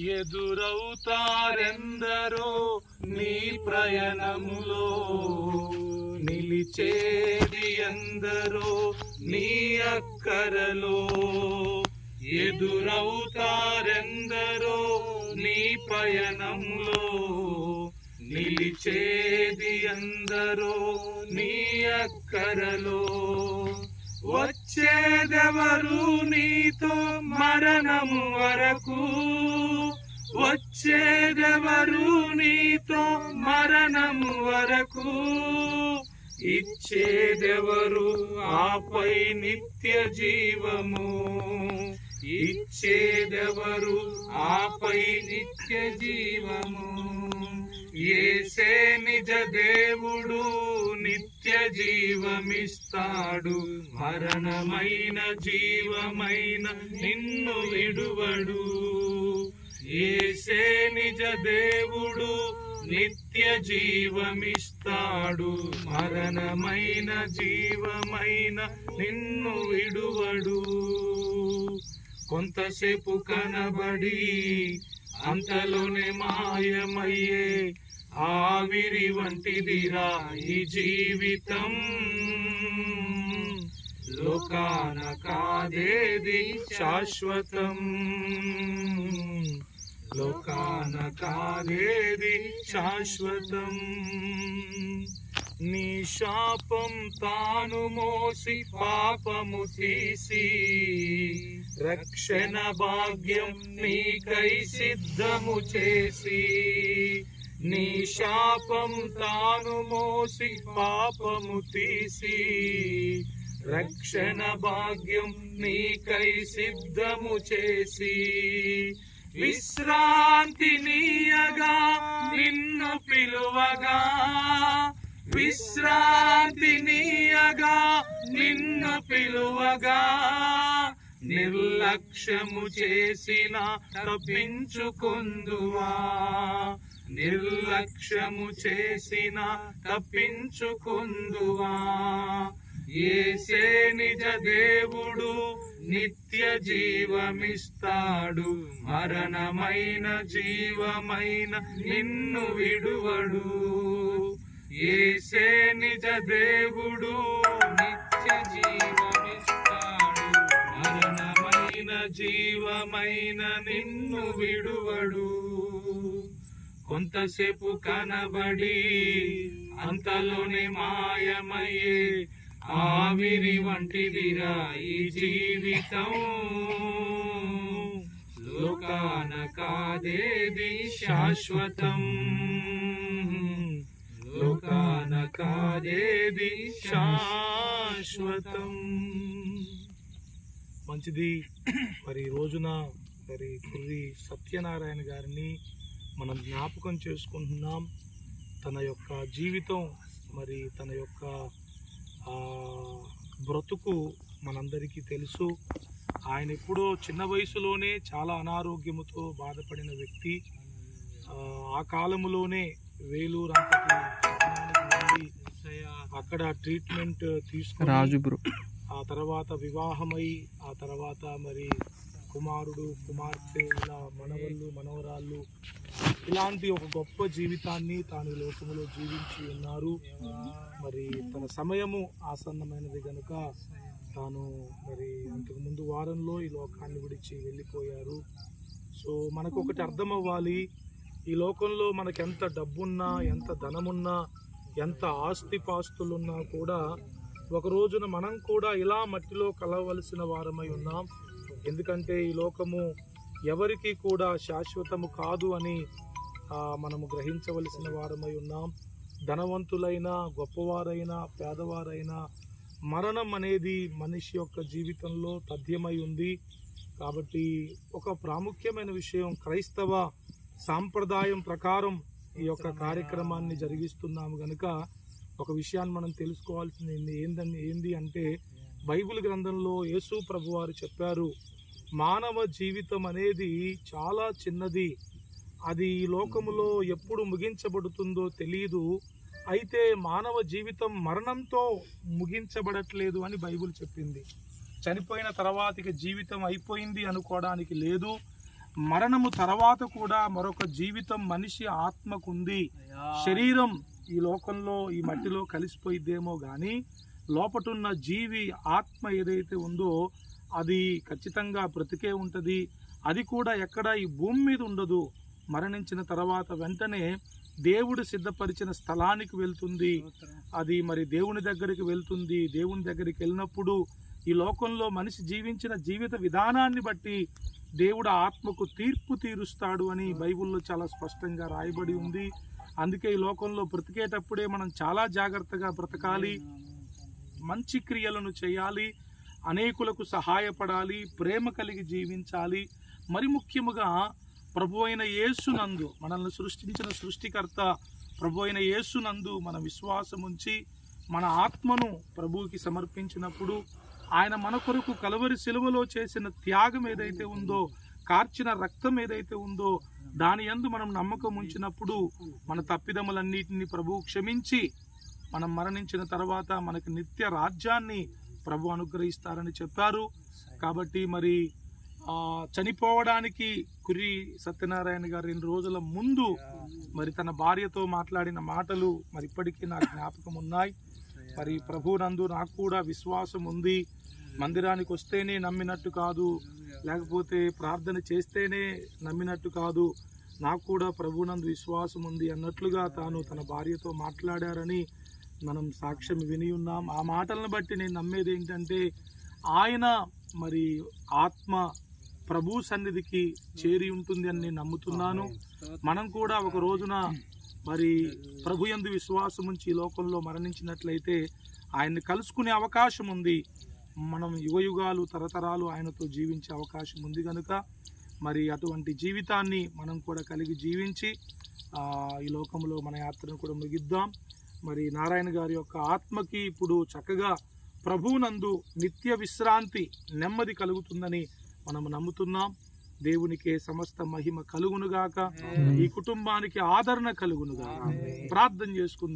ఎదురవుతారెందరో నీ ప్రయాణములో? నిలిచేది ఎందరో నీ అక్కరలో? ఎదురవుతారెందరో నీ పయనంలో నిలిచేది ఎందరో నీ అక్కరలో? వచ్చేదెవరు నీతో మరణము వరకు? వచ్చేదెవరు నీతో మరణము వరకు? ఇచ్చేదెవరు ఆపై నిత్య జీవము? ఇచ్చేదెవరు ఆపై నిత్య జీవము? ఏసే నిజ దేవుడు నిత్య నిత్య జీవమిస్తాడు మరణమైన జీవమైన నిన్ను విడువడు. ఏసే నిజ దేవుడు నిత్య జీవమిస్తాడు మరణమైన జీవమైన నిన్ను విడువడు. కొంతసేపు కనబడి అంతలోనే మాయమయ్యే ఆవిరి వంటిదిరా ఈ జీవితం. లోకాన కాదేది శాశ్వతం. లోకాన కాదేది శాశ్వతం. నీ శాపం తాను మోసి పాపము తీసి రక్షణ భాగ్యం నీకై సిద్ధము చేసి నీ శాపం తాను మోసి పాపము తీసి రక్షణ భాగ్యం నీకై సిద్ధము చేసి విశ్రాంతి నీయగా నిన్ను పిలువగా విశ్రాంతి నీయగా నిన్ను పిలువగా నిర్లక్ష్యము చేసిన తప్పించుకుందువా? నిర్లక్ష్యము చేసిన తప్పించుకుందువా? ఏసే నిజ దేవుడు నిత్య జీవమిస్తాడు. మరణమైన జీవమైన నిన్ను విడువడు. ఏసే నిజ దేవుడు నిత్య జీవమిస్తాడు. మరణమైన జీవమైన నిన్ను విడువడు. కొంతసేపు కనబడి అంతలోనే మాయమయ్యే ఆవిరి వంటిదిరా ఈ జీవితం. లోకాన కాదేది శాశ్వతం? లోకాన కాదేది శాశ్వతం? మంచిది. మరి రోజున మరి కుర్రి సత్యనారాయణ గారిని మనం జ్ఞాపకం చేసుకుంటున్నాం తన యొక్క జీవితం మరి తన యొక్క బ్రతుకు మనందరికీ తెలుసు. ఆయన ఎప్పుడో చిన్న వయసులోనే చాలా అనారోగ్యముతో బాధపడిన వ్యక్తి. ఆ, కాలములోనే వేలూరు అంతటి అక్కడ ట్రీట్మెంట్ తీసుకుని రాజు ఆ తర్వాత వివాహమై ఆ తర్వాత మరి కుమారుడు కుమార్తె ఇలా మనవళ్ళు మనవరాళ్ళు. ఇలాంటి ఒక గొప్ప జీవితాన్ని తాను లోకంలో లోకములో జీవించి ఉన్నారు. మరి తన సమయము ఆసన్నమైనది కనుక తాను మరి అంతకుముందు వారంలో ఈ లోకాన్ని విడిచి వెళ్ళిపోయారు. సో మనకు ఒకటి అర్థమవ్వాలి. ఈ లోకంలో మనకు ఎంత డబ్బున్నా ఎంత ధనమున్నా ఎంత ఆస్తి పాస్తులున్నా కూడా ఒక రోజున మనం కూడా ఇలా మట్టిలో కలవలసిన వారమై ఉన్నాం. ఎందుకంటే ఈ లోకము ఎవరికి కూడా శాశ్వతము కాదు అని మనము గ్రహించవలసిన వారమై ఉన్నాం. ధనవంతులైన గొప్పవారైన పేదవారైన మరణం అనేది మనిషి యొక్క జీవితంలో తథ్యమై ఉంది. కాబట్టి ఒక ప్రాముఖ్యమైన విషయం క్రైస్తవ సాంప్రదాయం ప్రకారం ఈ యొక్క కార్యక్రమాన్ని జరిగిస్తున్నాము గనుక ఒక విషయాన్ని మనం తెలుసుకోవాల్సింది ఏందని ఏంది అంటే బైబిల్ గ్రంథంలో యేసు ప్రభు వారు చెప్పారు. మానవ జీవితం అనేది చాలా చిన్నది. అది ఈ లోకములో ఎప్పుడు ముగించబడుతుందో తెలియదు అయితే మానవ జీవితం మరణంతో ముగించబడట్లేదు అని బైబిల్ చెప్పింది. చనిపోయిన తర్వాతకి జీవితం అయిపోయింది అనుకోవడానికి లేదు. మరణము తర్వాత కూడా మరొక జీవితం మనిషి ఆత్మకుంది. శరీరం ఈ లోకంలో ఈ మట్టిలో కలిసిపోయిద్దేమో కానీ లోపటున్న జీవి ఆత్మ ఏదైతే ఉందో అది ఖచ్చితంగా బ్రతికే ఉంటుంది. అది కూడా ఎక్కడ ఈ భూమి మీద ఉండదు. మరణించిన తర్వాత వెంటనే దేవుడు సిద్ధపరిచిన స్థలానికి వెళ్తుంది. అది మరి దేవుని దగ్గరికి వెళ్తుంది. దేవుని దగ్గరికి వెళ్ళినప్పుడు ఈ లోకంలో మనిషి జీవించిన జీవిత విధానాన్ని బట్టి దేవుడు ఆత్మకు తీర్పు తీరుస్తాడు అని బైబిల్లో చాలా స్పష్టంగా రాయబడి ఉంది. అందుకే ఈ లోకంలో బ్రతికేటప్పుడే మనం చాలా జాగ్రత్తగా బ్రతకాలి. మంచి క్రియలను చేయాలి. అనేకులకు సహాయపడాలి ప్రేమ కలిగి జీవించాలి. మరి ముఖ్యముగా ప్రభు అయిన యేసునందు మనల్ని సృష్టించిన సృష్టికర్త ప్రభు అయిన యేసునందు మన విశ్వాసం ఉంచి మన ఆత్మను ప్రభువుకి సమర్పించినప్పుడు ఆయన మన కొరకు కలవరి సిలువలో చేసిన త్యాగం ఏదైతే ఉందో కార్చిన రక్తం ఏదైతే ఉందో దాని యందు మనం నమ్మకం ఉంచినప్పుడు మన తప్పిదములన్నిటిని ప్రభువు క్షమించి మనం మరణించిన తర్వాత మనకు నిత్య రాజ్యాన్ని ప్రభు అనుగ్రహిస్తారని చెప్పారు. కాబట్టి మరి చనిపోవడానికి కురి సత్యనారాయణ గారు రెండు రోజుల ముందు మరి తన భార్యతో మాట్లాడిన మాటలు మరి ఇప్పటికీ నాకు జ్ఞాపకం ఉన్నాయి మరి ప్రభు నందు నాకు కూడా విశ్వాసం ఉంది. మందిరానికి వస్తేనే నమ్మినట్టు కాదు. లేకపోతే ప్రార్థన చేస్తేనే నమ్మినట్టు కాదు. నాకు కూడా ప్రభునందు విశ్వాసం ఉంది అన్నట్లుగా తాను తన భార్యతో మాట్లాడారని మనం సాక్ష్యం విని ఉన్నాం. ఆ మాటలను బట్టి నేను నమ్మేది ఏంటంటే ఆయన మరి ఆత్మ ప్రభు సన్నిధికి చేరి ఉంటుంది అని నేను నమ్ముతున్నాను. మనం కూడా ఒక రోజున మరి ప్రభు యందు విశ్వాసం ఉంచి ఈ లోకంలో మరణించినట్లయితే ఆయన్ని కలుసుకునే అవకాశం ఉంది. మనం యుగ యుగాలు తరతరాలు ఆయనతో జీవించే అవకాశం ఉంది కనుక మరి అటువంటి జీవితాన్ని మనం కూడా కలిగి జీవించి ఈ లోకంలో మన యాత్రను కూడా ముగిద్దాం. మరి నారాయణ గారి యొక్క ఆత్మకి ఇప్పుడు చక్కగా ప్రభువునందు నిత్య విశ్రాంతి నెమ్మది కలుగుతుందని మనం నమ్ముతున్నాం. దేవునికే సమస్త మహిమ కలుగునుగాక. ఈ కుటుంబానికి ఆదరణ కలుగునుగాక. ప్రార్థన చేసుకుందాం.